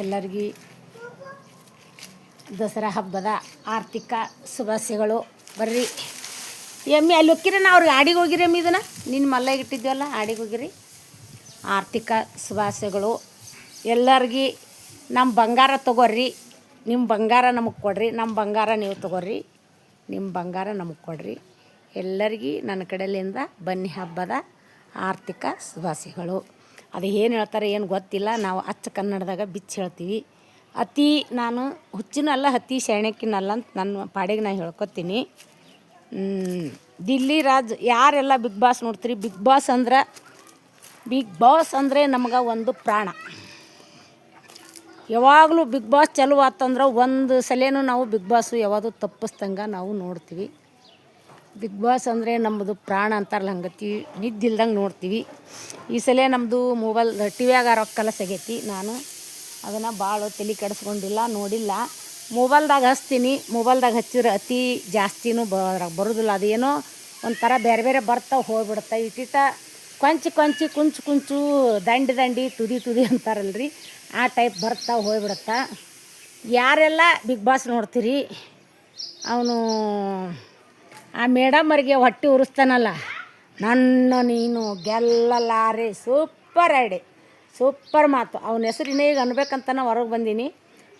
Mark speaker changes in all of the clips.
Speaker 1: ಎಲ್ಲರಿಗೂ ದಸರಾ ಹಬ್ಬದ ಆರ್ಥಿಕ ಶುಭಾಶಯಗಳು. ಬರ್ರಿ. ಎಮ್ಮಿ, ಅಲ್ಲಿ ಹೋಗಿರಿ ನಾ, ಅವ್ರಿಗೆ ಆಡಿಗೆ ಹೋಗಿರಿ ಎಮ್ಮಿ ಇದನ್ನು. ನಿನ್ನ ಮಲ್ಲಾಗ ಇಟ್ಟಿದ್ವಲ್ಲ ಆಡಿಗೆ ಹೋಗಿರಿ. ಆರ್ಥಿಕ ಶುಭಾಶಯಗಳು. ಎಲ್ಲರಿಗೂ ನಮ್ಮ ಬಂಗಾರ ತಗೋರಿ. ನಿಮ್ಮ ಬಂಗಾರ ನಮಗೆ ಕೊಡ್ರಿ. ನಮ್ಮ ಬಂಗಾರ ನೀವು ತಗೋರಿ. ನಿಮ್ಮ ಬಂಗಾರ ನಮಗೆ ಕೊಡ್ರಿ. ಎಲ್ಲರಿಗೂ ನನ್ನ ಕಡೆಯಿಂದ ಬನ್ನಿ ಹಬ್ಬದ ಆರ್ಥಿಕ ಶುಭಾಶಯಗಳು. ಅದು ಏನು ಹೇಳ್ತಾರೆ ಏನು ಗೊತ್ತಿಲ್ಲ, ನಾವು ಅಚ್ಚ ಕನ್ನಡದಾಗ ಬಿಚ್ಚಿ ಹೇಳ್ತೀವಿ. ಅತಿ ನಾನು ಹುಚ್ಚಿನಲ್ಲ, ಅತಿ ಶಾಣಕ್ಕಿನಲ್ಲ ಅಂತ ನನ್ನ ಪಾಡಿಗೆ ನಾನು ಹೇಳ್ಕೊತೀನಿ. ದಿಲ್ಲಿ ರಾಜ್ ಯಾರೆಲ್ಲ ಬಿಗ್ ಬಾಸ್ ನೋಡ್ತೀರಿ? ಬಿಗ್ ಬಾಸ್ ಅಂದ್ರೆ, ಬಿಗ್ ಬಾಸ್ ಅಂದರೆ ನಮ್ಗೆ ಒಂದು ಪ್ರಾಣ. ಯಾವಾಗಲೂ ಬಿಗ್ ಬಾಸ್ ಚಲೋ ಆತಂದ್ರೆ ಒಂದು ಸಲೇನು ನಾವು ಬಿಗ್ ಬಾಸು ಯಾವುದು ತಪ್ಪಿಸ್ದಂಗೆ ನಾವು ನೋಡ್ತೀವಿ. ಬಿಗ್ ಬಾಸ್ ಅಂದರೆ ನಮ್ಮದು ಪ್ರಾಣ ಅಂತಾರಲ್ಲ ಹಂಗತಿ, ನಿದ್ದಿಲ್ದಂಗೆ ನೋಡ್ತೀವಿ. ಈ ಸಲ ನಮ್ಮದು ಮೊಬೈಲ್ ಟಿ ವ್ಯಾಗ ರೊಕ್ಕಲ್ಲ ಸಿಗೈತಿ ನಾನು. ಅದನ್ನು ಭಾಳ ತಲೆ ಕೆಡಿಸ್ಕೊಂಡಿಲ್ಲ, ನೋಡಿಲ್ಲ. ಮೊಬೈಲ್ದಾಗ ಹಚ್ತೀನಿ ಮೊಬೈಲ್ದಾಗ ಹಚ್ಚಿದ್ರೆ ಅತಿ ಜಾಸ್ತಿನೂ ಬ ಬರೋದಿಲ್ಲ. ಅದೇನೋ ಒಂಥರ ಬೇರೆ ಬೇರೆ ಬರ್ತಾವೆ ಹೋಗ್ಬಿಡುತ್ತೆ. ಇಟ್ಟಿಟ ಕೊಂಚ ಕೊಂಚಿ ಕುಂಚು ಕುಂಚು ದಂಡಿ ದಂಡಿ ತುದಿ ತುದಿ ಅಂತಾರಲ್ರಿ. ಆ ಟೈಪ್ ಬರ್ತಾವೆ ಹೋಗ್ಬಿಡುತ್ತೆ. ಯಾರೆಲ್ಲ ಬಿಗ್ ಬಾಸ್ ನೋಡ್ತೀರಿ? ಅವನು ಆ ಮೇಡಮರಿಗೆ ಹೊಟ್ಟೆ ಉರಿಸ್ತಾನಲ್ಲ. ನನ್ನ ನೀನು ಗೆಲ್ಲಲಾರೆ ಸೂಪರ್ ಐಡಿ. ಸೂಪರ್ ಮಾತು. ಅವನ ಹೆಸರು ಇನ್ನೇ ಈಗ ಅನ್ಬೇಕಂತ ನಾ ಹೊರಗೆ ಬಂದೀನಿ.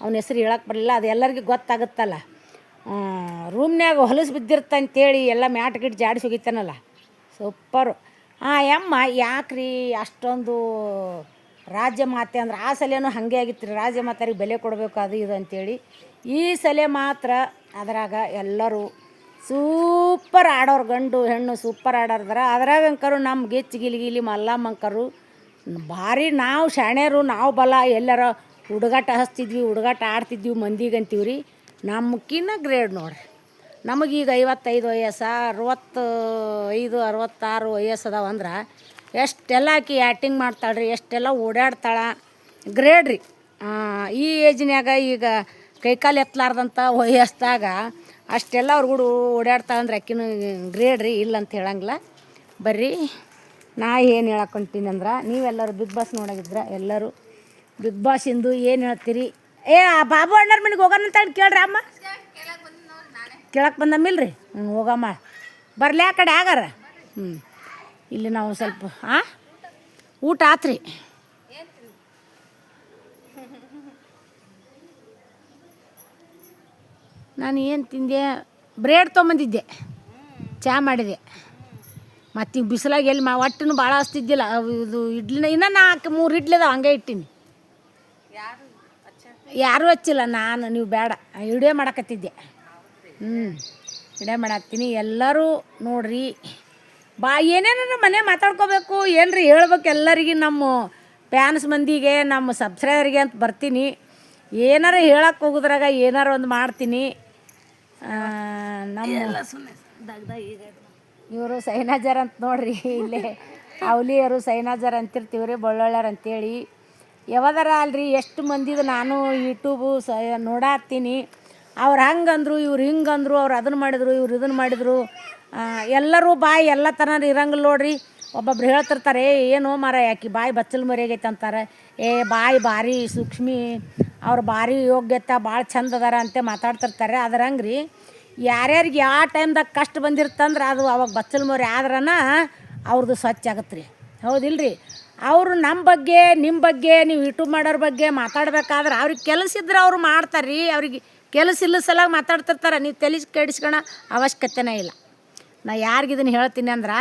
Speaker 1: ಅವನ ಹೆಸರು ಹೇಳಕ್ಕೆ ಬರಲಿಲ್ಲ. ಅದು ಎಲ್ಲರಿಗೂ ಗೊತ್ತಾಗುತ್ತಲ್ಲ. ರೂಮ್ನ್ಯಾಗ ಹೊಲಸು ಬಿದ್ದಿರ್ತಂತೇಳಿ ಎಲ್ಲ ಮ್ಯಾಟ್ ಗಿಟ್ ಜಾಡಿಸಿ ಹೋಗಿತ್ತಾನಲ್ಲ ಸೂಪರು. ಆ ಯಮ್ಮ ಯಾಕ್ರಿ ಅಷ್ಟೊಂದು ರಾಜ್ಯ ಮಾತೆ ಅಂದ್ರೆ ಆ ಸಲೇನೂ ಹಾಗೆ ಆಗಿತ್ತು ರೀ ರಾಜ್ಯ ಮಾತಾರಿಗೆ ಬೆಲೆ ಕೊಡಬೇಕು ಅದು ಇದು ಅಂತೇಳಿ. ಈ ಸಲ ಮಾತ್ರ ಅದರಾಗ ಎಲ್ಲರೂ ಸೂಪರ್ ಆಡೋರು ಗಂಡು ಹೆಣ್ಣು ಸೂಪರ್ ಆಡೋರ್ದಾರ. ಅದ್ರಾಗ ಅಂಕರು ನಮ್ಮ ಗೆಚ್ಚ ಗಿಲಿಗಿಲಿ ಮಲ್ಲಮ್ಮ ಅಂಕರು ಭಾರಿ ನಾವು ಶಾಣ್ಯರು, ನಾವು ಬಲ, ಎಲ್ಲರ ಹುಡುಗಾಟ ಹಚ್ತಿದ್ವಿ, ಹುಡುಗಾಟ ಆಡ್ತಿದ್ವಿ ಮಂದಿಗಂತೀವಿ ರೀ ನಮ್ಕಿನ್ನ ಗ್ರೇಡ್ ನೋಡ್ರಿ. ನಮಗೀಗ ಐವತ್ತೈದು ವಯಸ್ಸ ಅರವತ್ತು ಐದು ಅರವತ್ತಾರು ವಯಸ್ಸು ಅದಾವಂದ್ರೆ ಎಷ್ಟೆಲ್ಲ ಆಕಿ ಆ್ಯಕ್ಟಿಂಗ್ ಮಾಡ್ತಾಳ್ರಿ, ಎಷ್ಟೆಲ್ಲ ಓಡಾಡ್ತಾಳೆ. ಗ್ರೇಡ್ ರೀ. ಈ ಏಜ್ನ್ಯಾಗ ಈಗ ಕೈಕಾಲು ಎತ್ತಲಾರ್ದಂಥ ವಯಸ್ಸಾಗ ಅಷ್ಟೆಲ್ಲ ಅವ್ರ ಕೂಡ ಓಡಾಡ್ತಾಳೆ ಅಂದ್ರೆ ಆಕಿನ ಗ್ರೇಡ್ ರೀ, ಇಲ್ಲ ಅಂತ ಹೇಳಂಗಿಲ್ಲ. ಬರ್ರಿ ನಾ ಏನು ಹೇಳಕೊಂತೀನಿ ಅಂದ್ರೆ, ನೀವೆಲ್ಲರೂ ಬಿಗ್ ಬಾಸ್ ನೋಡಾಗಿದ್ರ ಎಲ್ಲರೂ ಬಿಗ್ ಬಾಸಿಂದು ಏನು ಹೇಳ್ತೀರಿ? ಏ, ಆ ಬಾಬು ಅಣ್ಣರ ಮನೆಗೆ ಹೋಗೋಣ ಅಂತ ಹೇಳಿ ಕೇಳ್ರಿ ಅಮ್ಮ. ಕೇಳಕ್ಕೆ ಬಂದಮ್ಮಿಲ್ರಿ ಹ್ಞೂ ಹೋಗಮ್ಮ. ಬರಲಿ ಕಡೆ ಆಗಾರ ಹ್ಞೂ ಇಲ್ಲಿ ನಾವು ಸ್ವಲ್ಪ ಹಾಂ ಊಟ ಆತ್ರಿ. ನಾನು ಏನು ತಿಂದೆ? ಬ್ರೆಡ್ ತೊಗೊಂಬಂದಿದ್ದೆ. ಚಹಾ ಮಾಡಿದೆ. ಮತ್ತು ಬಿಸಿಲಾಗಿ ಎಲ್ಲಿ ಮಾ ಒಟ್ಟನು ಭಾಳ ಹಸ್ತಿದ್ದಿಲ್ಲ. ಇದು ಇಡ್ಲಿನ ಇನ್ನೂ ನಾಲ್ಕು ಮೂರು ಇಡ್ಲಿ ಅದಾವ ಹಂಗೆ ಇಟ್ಟೀನಿ. ಯಾರೂ ಹಚ್ಚಿಲ್ಲ ನಾನು ನೀವು ಬೇಡ. ವಿಡಿಯೋ ಮಾಡಕತ್ತಿದ್ದೆ. ಹ್ಞೂ ವಿಡಿಯೋ ಮಾಡಾಕ್ತೀನಿ. ಎಲ್ಲರೂ ನೋಡ್ರಿ. ಬಾ ಏನೇನಾರ ಮನೆ ಮಾತಾಡ್ಕೋಬೇಕು ಏನ್ರಿ ಹೇಳ್ಬೇಕು ಎಲ್ಲರಿಗೆ ನಮ್ಮ ಫ್ಯಾನ್ಸ್ ಮಂದಿಗೆ ನಮ್ಮ ಸಬ್ಸ್ಕ್ರೈಬರ್ಗೆ ಅಂತ ಬರ್ತೀನಿ. ಏನಾರ ಹೇಳಕ್ಕೆ ಹೋಗುದ್ರಾಗ ಏನಾರ ಒಂದು ಮಾಡ್ತೀನಿ. ನಮ್ಮ ಇವರು ಸೈನಾಜರ್ ಅಂತ ನೋಡ್ರಿ ಇಲ್ಲಿ. ಅವಲಿಯರು ಸೈನಾಜರ್ ಅಂತಿರ್ತೀವಿ ರೀ ಬಳ್ಳೊಳ್ಳ್ಯಾರ ಅಂತೇಳಿ. ಯಾವದಾರ ಅಲ್ರಿ ಎಷ್ಟು ಮಂದಿದು ನಾನು ಯೂಟ್ಯೂಬು ಸ ನೋಡಾತ್ತೀನಿ. ಅವ್ರು ಹಂಗಂದ್ರು ಇವ್ರು ಹಿಂಗಂದ್ರು ಅವ್ರು ಅದನ್ನು ಮಾಡಿದ್ರು ಇವ್ರು ಇದನ್ನು ಮಾಡಿದ್ರು. ಎಲ್ಲರೂ ಬಾಯಿ ಎಲ್ಲ ಥರ ಇರಂಗಿಲ್ಲ ನೋಡ್ರಿ. ಒಬ್ಬೊಬ್ರು ಹೇಳ್ತಿರ್ತಾರೆ ಏನೋ ಏನು ಮರ ಯಾಕೆ ಬಾಯಿ ಬಚ್ಚಲ್ ಮರಿಯಾಗೈತೆ ಅಂತಾರೆ ಏ ಬಾಯಿ ಭಾರಿ ಸೂಕ್ಷ್ಮಿ. ಅವ್ರು ಭಾರಿ ಯೋಗ್ಯತೆ ಭಾಳ ಚಂದ ಅದಾರ ಅಂತ ಮಾತಾಡ್ತಿರ್ತಾರೆ. ಅದ್ರ ಹಂಗ್ರಿ, ಯಾರ್ಯಾರಿಗೆ ಯಾವ ಟೈಮ್ದಾಗ ಕಷ್ಟ ಬಂದಿರ್ತಂದ್ರೆ ಅದು ಅವಾಗ ಬಚ್ಚಲ್ ಮೋರಿ ಆದ್ರನ ಅವ್ರದ್ದು ಸ್ವಚ್ಛ ಆಗತ್ತೆ ರೀ ಹೌದಿಲ್ರಿ? ಅವರು ನಮ್ಮ ಬಗ್ಗೆ ನಿಮ್ಮ ಬಗ್ಗೆ, ನೀವು ಯೂಟ್ಯೂಬ್ ಮಾಡೋರ ಬಗ್ಗೆ ಮಾತಾಡ್ಬೇಕಾದ್ರೆ ಅವ್ರಿಗೆ ಕೆಲಸ ಇದ್ರೆ ಅವ್ರು ಮಾಡ್ತಾರೆ ರೀ ಅವ್ರಿಗೆ ಕೆಲಸ ಇಲ್ಲ ಸಲ ಮಾತಾಡ್ತಿರ್ತಾರೆ. ನೀವು ತಲೆ ಕೆಡಿಸ್ಕೊಳ ಅವಶ್ಯಕತೆನೇ ಇಲ್ಲ. ನಾ ಯಾರಿಗೆ ಇದನ್ನು ಹೇಳ್ತೀನಿ ಅಂದ್ರೆ,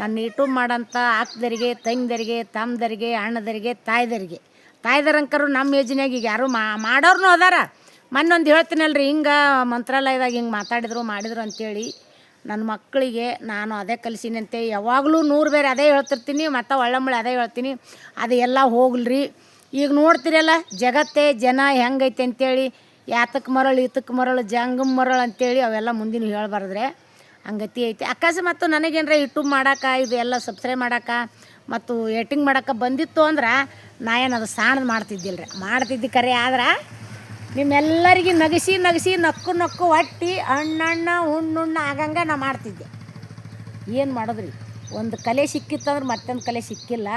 Speaker 1: ನನ್ನ ಯೂಟ್ಯೂಬ್ ಮಾಡೋಂಥ ಅಕ್ಕದರಿಗೆ ತಂಗಿದರಿಗೆ ತಮ್ಮದರಿಗೆ ಅಣ್ಣದರಿಗೆ, ತಾಯ್ದರಿಗೆ ತಾಯ್ದರಂಕರು ನಮ್ಮ ಏಜ್ನಾಗ ಈಗ ಯಾರು ಮಾ, ಮಾಡೋರ್ನು ಅದಾರ. ಮೊನ್ನೊಂದು ಹೇಳ್ತೀನಲ್ರಿ, ಹಿಂಗೆ ಮಂತ್ರಾಲಯದಾಗ ಹಿಂಗೆ ಮಾತಾಡಿದ್ರು, ಮಾಡಿದ್ರು ಅಂತೇಳಿ ನನ್ನ ಮಕ್ಕಳಿಗೆ ನಾನು ಅದೇ ಕಲಿಸೀನಿ ಅಂತ ಯಾವಾಗಲೂ ನೂರು ಬೇರೆ ಅದೇ ಹೇಳ್ತಿರ್ತೀನಿ, ಮತ್ತು ಮಳೆ ಅದೇ ಹೇಳ್ತೀನಿ. ಅದು ಎಲ್ಲ ಹೋಗ್ಲ್ರಿ. ಈಗ ನೋಡ್ತಿರಲ್ಲ, ಜಗತ್ತೇ ಜನ ಹೆಂಗೈತೆ ಅಂತೇಳಿ ಯಾತಕ್ಕೆ ಮರಳು ಈತಕ್ಕೆ ಮರಳು, ಜಂಗಮ್ ಮರಳು ಅಂತೇಳಿ ಅವೆಲ್ಲ ಮುಂದಿನ ಹೇಳ್ಬಾರ್ದ್ರೆ ಹಂಗತಿ ಐತಿ. ಅಕಸ್ಮಾತ್ ಮತ್ತು ನನಗೇನರ ಯೂಟ್ಯೂಬ್ ಮಾಡಾಕ ಇದು ಎಲ್ಲ ಸಬ್ಸ್ಕ್ರೈಬ್ ಮಾಡಕ್ಕೆ ಮತ್ತು ಎಟಿಂಗ್ ಮಾಡಕ್ಕೆ ಬಂದಿತ್ತು ಅಂದ್ರೆ ನಾ ಏನು ಅದು ಸಾಣದು ಮಾಡ್ತಿದ್ದಿಲ್ಲ ರೀ ಮಾಡ್ತಿದ್ದಿ ಕರೆ ಆದ್ರೆ ನಿಮ್ಮೆಲ್ಲರಿಗೆ ನಗಿಸಿ ನಗಿಸಿ, ನಕ್ಕು ನಕ್ಕು ಹೊಟ್ಟಿ ಹಣ್ಣಣ್ಣ ಹುಣ್ಣುಣ್ಣ ಆಗಂಗೆ ನಾ ಮಾಡ್ತಿದ್ದೆ. ಏನು ಮಾಡೋದ್ರಿ? ಒಂದು ಕಲೆ ಸಿಕ್ಕಿತ್ತಂದ್ರೆ ಮತ್ತೊಂದು ಕಲೆ ಸಿಕ್ಕಿಲ್ಲ.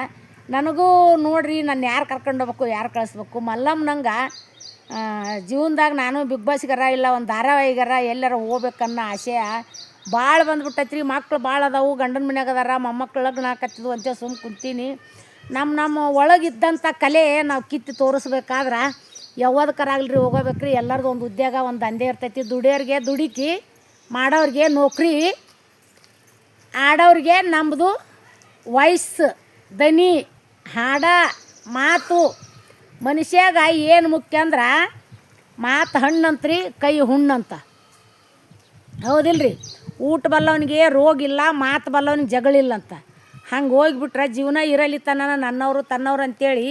Speaker 1: ನನಗೂ ನೋಡ್ರಿ ನಾನು ಯಾರು ಕರ್ಕೊಂಡು ಹೋಗ್ಬೇಕು, ಯಾರು ಕಳಿಸ್ಬೇಕು. ಮಲ್ಲಮ್ಮ ನಂಗೆ ಜೀವನದಾಗ ನಾನು ಬಿಗ್ ಬಾಸ್ಗಾರ ಇಲ್ಲ, ಒಂದು ಧಾರಾವಾಹಿಗಾರ ಎಲ್ಲರ ಹೋಗ್ಬೇಕನ್ನೋ ಆಸೆ ಭಾಳ ಬಂದ್ಬಿಟ್ಟೈತ್ರಿ. ಮಕ್ಳು ಭಾಳ ಅದಾವು. ಗಂಡನ ಮನ್ಯಾಗ ಅದಾರ. ಮೊಮ್ಮಕ್ಳು ಲಗ್ನ ಹಾಕತ್ತಿದ್ವು ಅಂತ ಸುಮ್ಮ ಕುಂತೀನಿ. ನಮ್ಮ ನಮ್ಮ ಒಳಗಿದ್ದಂಥ ಕಲೆ ನಾವು ಕಿತ್ತು ತೋರಿಸ್ಬೇಕಾದ್ರೆ ಯಾವ್ದಕ್ಕರಾಗಲ್ರಿ ಹೋಗೋಬೇಕ್ರಿ. ಎಲ್ಲರದು ಒಂದು ಉದ್ಯೋಗ, ಒಂದು ದಂಧೆ ಇರ್ತೈತಿ. ದುಡಿಯೋರಿಗೆ ದುಡಿಕಿ, ಮಾಡೋರಿಗೆ ನೌಕರಿ. ಆಡೋರಿಗೆ ನಮ್ಮದು ವಯಸ್ಸು ದನಿ, ಹಾಡ, ಮಾತು. ಮನುಷ್ಯಾಗ ಏನು ಮುಖ್ಯ ಅಂದ್ರೆ ಮಾತು ಹಣ್ಣಂತ್ರಿ, ಕೈ ಹುಣ್ಣಂತ. ಹೌದಿಲ್ರಿ? ಊಟ ಬಲ್ಲವನಿಗೆ ರೋಗಿಲ್ಲ ಮಾತು ಬಲ್ಲವನಿಗೆ ಜಗಳಿಲ್ಲ ಅಂತ. ಹಂಗೆ ಹೋಗ್ಬಿಟ್ರೆ ಜೀವನ ಇರಲಿ ತನ ನನ್ನವರು ತನ್ನವ್ರು ಅಂತೇಳಿ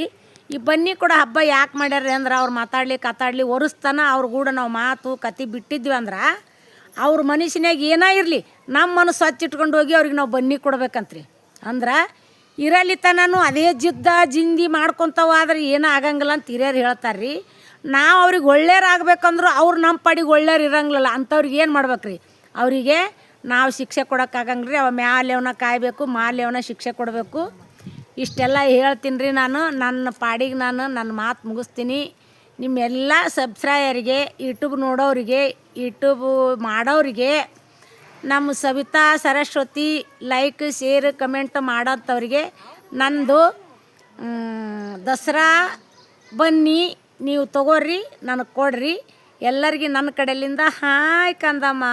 Speaker 1: ಈ ಬನ್ನಿ ಕೂಡ ಹಬ್ಬ ಯಾಕೆ ಮಾಡ್ಯಾರ ಅಂದ್ರೆ ಅವ್ರು ಮಾತಾಡ್ಲಿ ಕತಾಡ್ಲಿ ಒರೆಸ್ತಾನ ಅವ್ರ ಕೂಡ ನಾವು ಮಾತು ಕತಿ ಬಿಟ್ಟಿದ್ವಿ ಅಂದ್ರೆ ಅವ್ರ ಮನುಷ್ಯನಾಗ ಏನೇ ಇರಲಿ ನಮ್ಮ ಮನಸ್ಸು ಇಟ್ಕೊಂಡು ಹೋಗಿ ಅವ್ರಿಗೆ ನಾವು ಬನ್ನಿ ಕೊಡ್ಬೇಕಂತ್ರಿ. ಅಂದ್ರೆ ಇರಲಿ ತನೂ ಅದೇ ಜಿದ್ದ ಜಿಂದಿ ಮಾಡ್ಕೊತಾವ ಆದ್ರೆ ಏನೂ ಆಗಂಗಿಲ್ಲ ಅಂತ ಹಿರಿಯರು ಹೇಳ್ತಾರೆ ರೀ ನಾವು ಅವ್ರಿಗೆ ಒಳ್ಳೆಯರಾಗಬೇಕಂದ್ರೂ ಅವ್ರು ನಮ್ಮ ಪಾಡಿಗೆ ಒಳ್ಳೆಯರು ಇರಂಗಿಲ್ಲ ಅಂಥವ್ರಿಗೆ ಏನು ಮಾಡ್ಬೇಕ್ರಿ? ಅವರಿಗೆ ನಾವು ಶಿಕ್ಷೆ ಕೊಡೋಕ್ಕಾಗಂಗ್ರಿ, ಅವ ಮ್ಯಾಲೆವನ ಕಾಯಬೇಕು ಮಾಲೆವನ ಶಿಕ್ಷೆ ಕೊಡಬೇಕು. ಇಷ್ಟೆಲ್ಲ ಹೇಳ್ತೀನಿ ರೀ ನಾನು. ನನ್ನ ಪಾಡಿಗೆ ನಾನು ನನ್ನ ಮಾತು ಮುಗಿಸ್ತೀನಿ. ನಿಮ್ಮೆಲ್ಲ ಸಬ್ಸ್ಕ್ರೈಯರಿಗೆ, ಯೂಟ್ಯೂಬ್ ನೋಡೋರಿಗೆ ಯೂಟ್ಯೂಬ್ ಮಾಡೋರಿಗೆ ನಮ್ಮ Savita Saraswati like, share, comment ಮಾಡೋಂಥವ್ರಿಗೆ ನಂದು ದಸರಾ ಬನ್ನಿ, ನೀವು ತಗೋರಿ, ನನಗೆ ಕೊಡ್ರಿ. ಎಲ್ಲರಿಗೆ ನನ್ನ ಕಡೆಯಿಂದ ಹಾಯ್ ಕಂದಮ್ಮ.